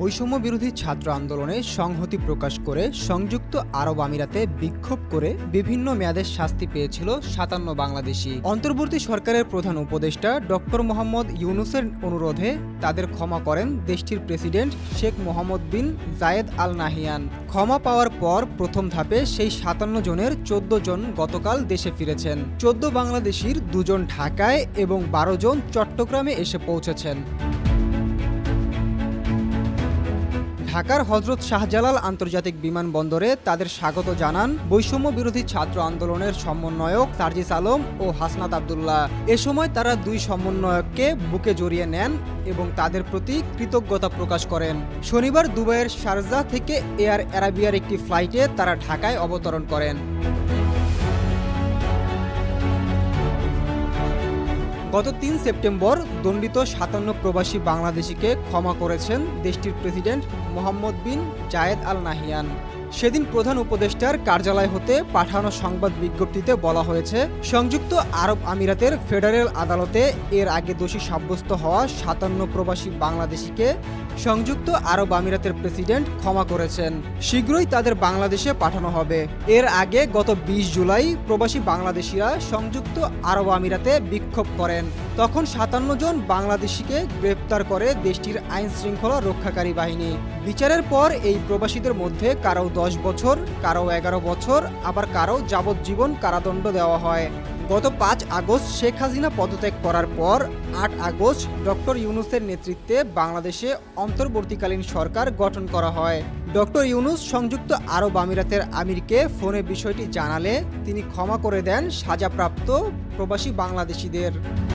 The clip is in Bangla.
বৈষম্য বিরোধী ছাত্র আন্দোলনে সংহতি প্রকাশ করে সংযুক্ত আরব আমিরাতে বিক্ষোভ করে বিভিন্ন মেয়াদের শাস্তি পেয়েছিল সাতান্ন বাংলাদেশি। অন্তর্বর্তী সরকারের প্রধান উপদেষ্টা ডক্টর মোহাম্মদ ইউনুসের অনুরোধে তাদের ক্ষমা করেন দেশটির president Sheikh Mohammed bin Zayed Al Nahyan. ক্ষমা পাওয়ার পর প্রথম ধাপে সেই সাতান্ন জনের চোদ্দ জন গতকাল দেশে ফিরেছেন। চোদ্দ বাংলাদেশির দুজন ঢাকায় এবং বারো জন চট্টগ্রামে এসে পৌঁছেছেন। ঢাকার হজরত শাহজালাল আন্তর্জাতিক বিমানবন্দরে তাদের স্বাগত জানান বৈষম্য বিরোধী ছাত্র আন্দোলনের সমন্বয়ক তারজিস আলম ও হাসনাত আবদুল্লাহ। এ সময় তারা দুই সমন্বয়ককে বুকে জড়িয়ে নেন এবং তাদের প্রতি কৃতজ্ঞতা প্রকাশ করেন। শনিবার দুবাইয়ের শারজা থেকে এয়ার অ্যারাবিয়ার একটি ফ্লাইটে তারা ঢাকায় অবতরণ করেন। গত তিন সেপ্টেম্বর দণ্ডিত সাতান্ন প্রবাসী বাংলাদেশিকে ক্ষমা করেছেন দেশটির president Mohammed bin Zayed Al Nahyan সেদিন প্রধান উপদেষ্টার কার্যালয় হতে পাঠানো সংবাদ বিজ্ঞপ্তিতে বলা হয়েছে, সংযুক্ত আরব আমিরাতের ফেডারেল আদালতে এর আগে দোষী সাব্যস্ত হওয়া সাতান্ন প্রবাসী বাংলাদেশিকে সংযুক্ত আরব আমিরাতের প্রেসিডেন্ট ক্ষমা করেছেন। শীঘ্রই তাদের বাংলাদেশে পাঠানো হবে। এর আগে গত বিশ জুলাই প্রবাসী বাংলাদেশিরা সংযুক্ত আরব আমিরাতে বিক্ষোভ করেন। তখন সাতান্ন জন বাংলাদেশিকে গ্রেপ্তার করে দেশটির আইন শৃঙ্খলা রক্ষাকারী বাহিনী। বিচারের পর এই প্রবাসীদের মধ্যে কারও দশ বছর কারও এগারো বছর, আবার কারও যাবজ্জীবন কারাদণ্ড দেওয়া হয়। গত পাঁচ আগস্ট শেখ হাসিনা পদত্যাগ করার পর আট আগস্ট ডক্টর ইউনুসের নেতৃত্বে বাংলাদেশে অন্তর্বর্তীকালীন সরকার গঠন করা হয়। ডক্টর ইউনুস সংযুক্ত আরব আমিরাতের আমিরকে ফোনে বিষয়টি জানালে তিনি ক্ষমা করে দেন সাজাপ্রাপ্ত প্রবাসী বাংলাদেশিদের।